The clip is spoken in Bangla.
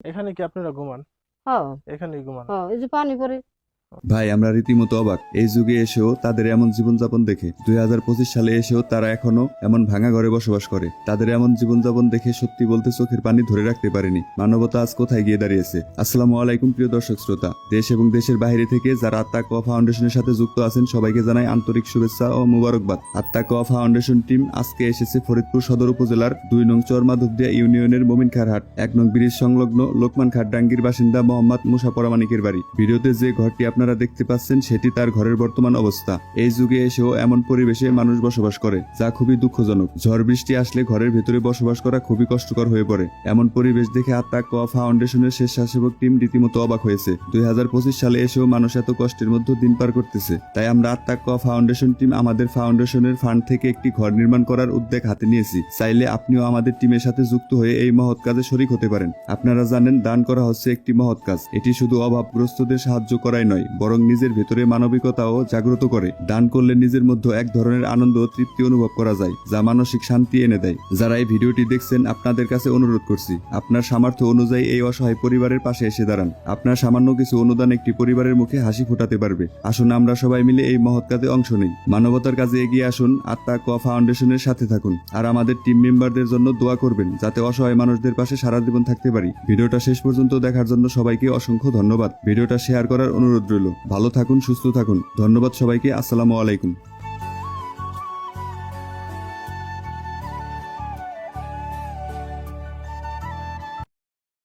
এখানে কি আপনারা ঘুমান? হ্যাঁ। এখানেই ঘুমান। হ্যাঁ এই যে পানি পরে ভাই, আমরা রীতিমতো অবাক। এই যুগে এসেও তাদের এমন জীবনযাপন দেখে, দুই হাজার পঁচিশ সালে এসেও তারা এখনও এমন ভাঙা ঘরে বসবাস করে। তাদের এমন জীবনযাপন দেখে সত্যি বলতে চোখের পানি ধরে রাখতে পারেনি। মানবতা আজ কোথায় গিয়ে দাঁড়িয়েছে? আসসালামু আলাইকুম, প্রিয় দর্শক শ্রোতা। দেশ এবং দেশের বাইরে থেকে যারা আত্মা কোয়া ফাউন্ডেশনের সাথে যুক্ত আছেন, সবাইকে জানাই আন্তরিক শুভেচ্ছা ও মুবারকবাদ। আত্মা কোয়া ফাউন্ডেশন টিম আজকে এসেছে ফরিদপুর সদর উপজেলার দুই নং চরমাধবদিয়া ইউনিয়নের মোমিনখার হাট এক নং ব্রিজ সংলগ্ন লোকমান খাট ডাঙ্গির বাসিন্দা মোহাম্মদ মুসা পরামানিকের বাড়ি। ভিডিওতে যে ঘরটি আপনারা দেখতে পাচ্ছেন সেটি তার ঘরের বর্তমান অবস্থা। এই যুগে এসেও এমন পরিবেশে মানুষ বসবাস করে, যা খুবই দুঃখজনক। ঝড় বৃষ্টি আসলে ঘরের ভেতরে বসবাস করা খুবই কষ্টকর হয়ে পড়ে। এমন পরিবেশ দেখে আত্মা কোয়া ফাউন্ডেশনের স্বেচ্ছাসেবক টিম রীতিমতো অবাক হয়েছে। দুই হাজার পঁচিশ সালে এসেও মানুষ এত কষ্টের মধ্যে দিন পার করতেছে। তাই আমরা আত্মা কোয়া ফাউন্ডেশন টিম আমাদের ফাউন্ডেশনের ফান্ড থেকে একটি ঘর নির্মাণ করার উদ্যোগ হাতে নিয়েছি। চাইলে আপনিও আমাদের টিমের সাথে যুক্ত হয়ে এই মহৎ কাজে শরিক হতে পারেন। আপনারা জানেন, দান করা হচ্ছে একটি মহৎ কাজ। এটি শুধু অভাবগ্রস্তদের সাহায্য করাই নয় বরং নিজের ভেতরে মানবিকতাও জাগ্রত করে। দান করলে নিজের মধ্যে এক ধরনের আনন্দ তৃপ্তি অনুভব করা যায়, যা মানসিক শান্তি এনে দেয়। যারা এই ভিডিওটি দেখছেন, আপনাদের কাছে অনুরোধ করছি, আপনার সামর্থ্য অনুযায়ী এই অসহায় পরিবারের পাশে এসে দাঁড়ান। আপনার সামান্য কিছু অনুদান একটি পরিবারের মুখে হাসি ফোটাতে পারবে। আসুন, আমরা সবাই মিলে এই মহৎ কাজে অংশ নেই। মানবতার কাজে এগিয়ে আসুন, আত্মা কোয়া ফাউন্ডেশনের সাথে থাকুন। আর আমাদের টিম মেম্বারদের জন্য দোয়া করবেন, যাতে অসহায় মানুষদের পাশে সারা জীবন থাকতে পারি। ভিডিওটা শেষ পর্যন্ত দেখার জন্য সবাইকে অসংখ্য ধন্যবাদ। ভিডিওটা শেয়ার করার অনুরোধ রইল। ভালো থাকুন সুস্থ থাকুন। ধন্যবাদ সবাইকে। আসসালামু আলাইকুম।